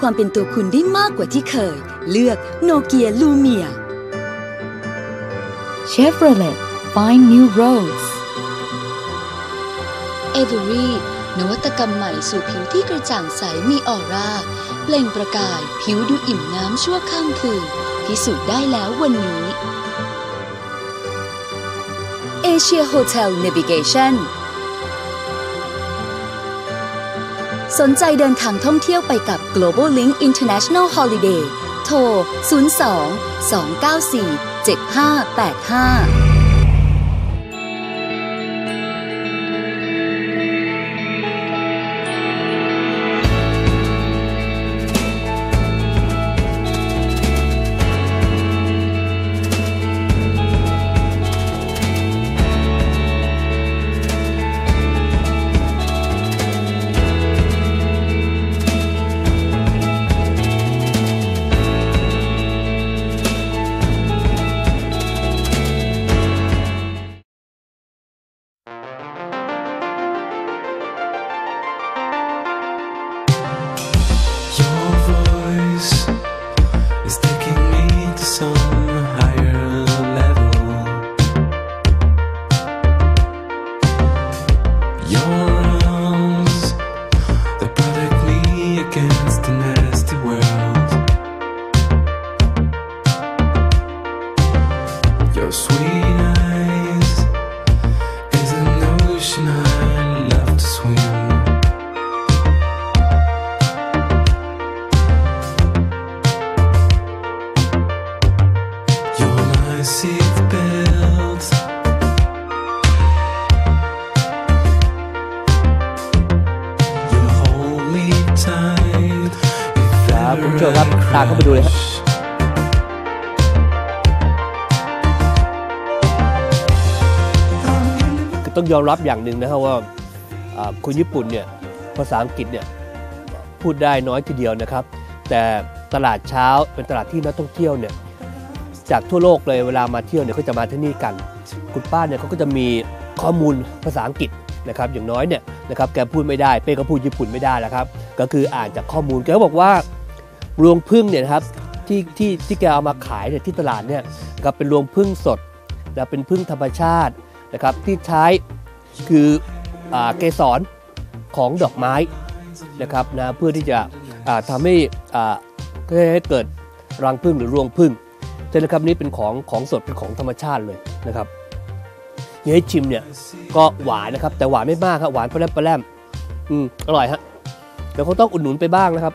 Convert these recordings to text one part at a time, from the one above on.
ความเป็นตัวคุณได้มากกว่าที่เคย เลือกโนเกียลูเมีย Chevrolet Find New Roads เอเวอรี่นวัตกรรมใหม่สู่ผิวที่กระจ่างใสมีออร่า เปล่งประกายผิวดูอิ่มน้ำชั่วข้ามคืน พิสูจน์ได้แล้ววันนี้เอเสนใจเดินทางท่องเที่ยวไปกับ Global Link International Holiday โทร 02 294 7585 nasty world. Your sweet. คุณเชื่อไหมตาก็ไปดูเลยครับต้องยอมรับอย่างหนึ่งนะครับว่าคนญี่ปุ่นเนี่ยภาษาอังกฤษเนี่ยพูดได้น้อยทีเดียวนะครับ แต่ตลาดเช้าเป็นตลาดที่นักท่องเที่ยวเนี่ยจากทั่วโลกเลยเวลามาเที่ยวเนี่ยเขาจะมาที่นี่กัน คุณป้าเนี่ยเขาก็จะมีข้อมูลภาษาอังกฤษนะครับ อย่างน้อยเนี่ยนะครับแกพูดไม่ได้เป้ก็พูดญี่ปุ่นไม่ได้แล้วครับก็คืออ่านจากข้อมูลแกบอกว่า รวงพึ่งเนี่ยครับที่ที่ที่แกเอามาขายเนี่ยที่ตลาดเนี่ยก็เป็นรวงพึ่งสดและเป็นพึ่งธรรมชาตินะครับที่ใช้คืออเกสรของดอกไม้นะครับนะเพื่อที่จะทำให้ให้เกิดรังผึ้งหรือรวงผึ้งใช่ไหมครับนี่เป็นของของสดเป็นของธรรมชาติเลยนะครับยังให้ชิมเนี่ยก็หวานนะครับแต่หวานไม่มากครับหวานปลาแรมปลาแรมอืมอร่อยฮะเดี๋ยวเขาต้องอุดหนุนไปบ้างนะครับ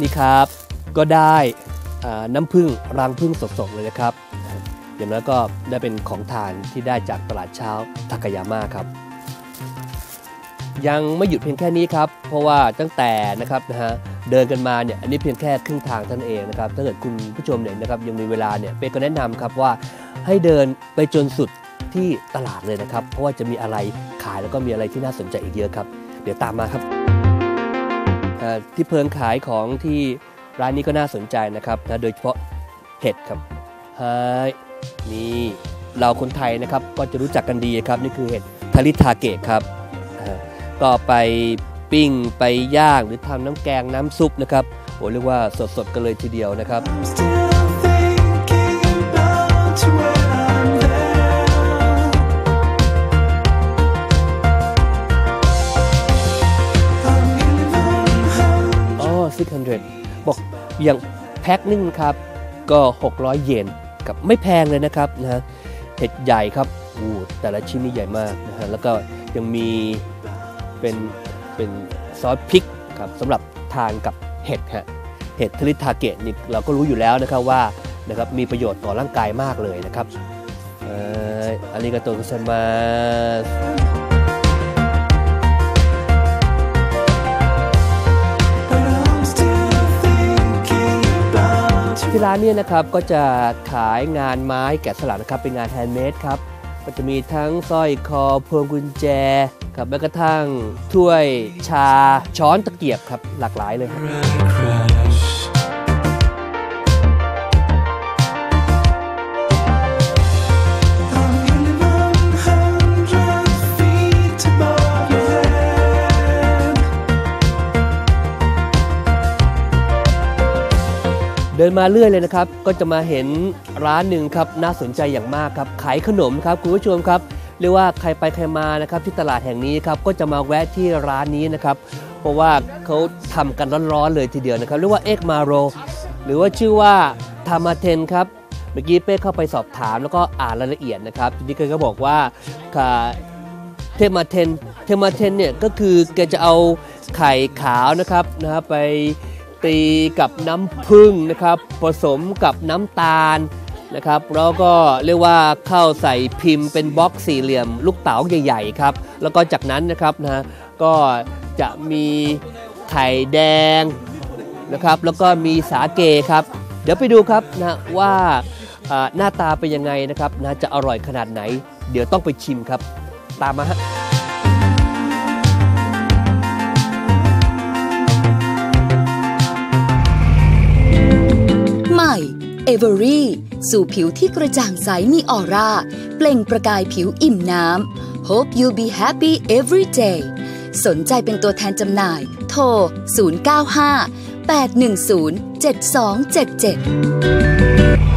นี่ครับ ก็ได้น้ำผึ้งรังผึ้งสดๆเลยนะครับ อย่างน้อยก็ได้เป็นของทานที่ได้จากตลาดเช้าทากายาม่าครับ ยังไม่หยุดเพียงแค่นี้ครับ เพราะว่าตั้งแต่นะครับนะฮะเดินกันมาเนี่ยอันนี้เพียงแค่ครึ่งทางท่านเองนะครับ ถ้าเกิดคุณผู้ชมเนี่ยนะครับยังมีเวลาเนี่ยเป๊ก็แนะนำครับว่าให้เดินไปจนสุดที่ตลาดเลยนะครับ เพราะว่าจะมีอะไรขายแล้วก็มีอะไรที่น่าสนใจอีกเยอะครับ เดี๋ยวตามมาครับ ที่เพิงขายของที่ร้านนี้ก็น่าสนใจนะครับนะโดยเฉพาะเห็ดครับฮายนี่เราคนไทยนะครับก็จะรู้จักกันดีครับนี่คือเห็ดทาริทาเกะครับก็ไปปิ้งไปย่างหรือทำน้ำแกงน้ำซุปนะครับโอ้เรียกว่าสดๆกันเลยทีเดียวนะครับ 600 บอกอย่างแพ็คนึงครับก็ 600 เยนกับไม่แพงเลยนะครับนะฮะเห็ดใหญ่ครับอู้แต่ละชิ้นนี่ใหญ่มากนะฮะแล้วก็ยังมีเป็นเป็นซอสพริกครับสำหรับทานกับเห็ดฮะเห็ดทริทาเกะนี่เราก็รู้อยู่แล้วนะครับว่านะครับมีประโยชน์ต่อร่างกายมากเลยนะครับอันนี้ก็ตัวกุซมา ที่ร้านนี้นะครับก็จะขายงานไม้แกะสลักนะครับเป็นงานแฮนด์เมดครับก็จะมีทั้งสร้อยคอพวงกุญแจครับแม้กระทั่งถ้วยชาช้อนตะเกียบครับหลากหลายเลยครับ ดินมาเรื่อยเลยนะครับ ก็จะมาเห็นร้านหนึ่งครับน่าสนใจอย่างมากครับ ขายขนมครับคุณผู้ชมครับ เรียกว่าใครไปใครมานะครับที่ตลาดแห่งนี้ครับก็จะมาแวะที่ร้านนี้นะครับ เพราะว่าเขาทำกันร้อนๆเลยทีเดียวนะครับเรียกว่าเอ็กมาโรหรือว่าชื่อว่าทามาเทนครับเมื่อกี้เป้เข้าไปสอบถามแล้วก็อ่านรายละเอียดนะครับทีนี้แกก็บอกว่าค่ะเทมาเทนเทมาเทนเนี่ยก็คือแกจะเอาไข่ขาวนะครับนะฮะไป ตีกับน้ำผึ้งนะครับผสมกับน้ำตาลนะครับแล้วก็เรียกว่าเข้าใส่พิมพ์เป็นบล็อกสี่เหลี่ยม ลูกเต๋าใหญ่ๆครับแล้วก็จากนั้นนะครับนะก็จะมีไข่แดงนะครับแล้วก็มีสาเกครับ เดี๋ยวไปดูครับนะว่าอ่าหน้าตาเป็นยังไงนะครับนะจะอร่อยขนาดไหน เดี๋ยวต้องไปชิมครับ ตามมาฮะ เวอรี่ สู่ผิวที่กระจ่างใสมีออร่า เปล่งประกายผิวอิ่มน้ำ Hope you be happy every day สนใจเป็นตัวแทนจำหน่าย โทร 095 810 7277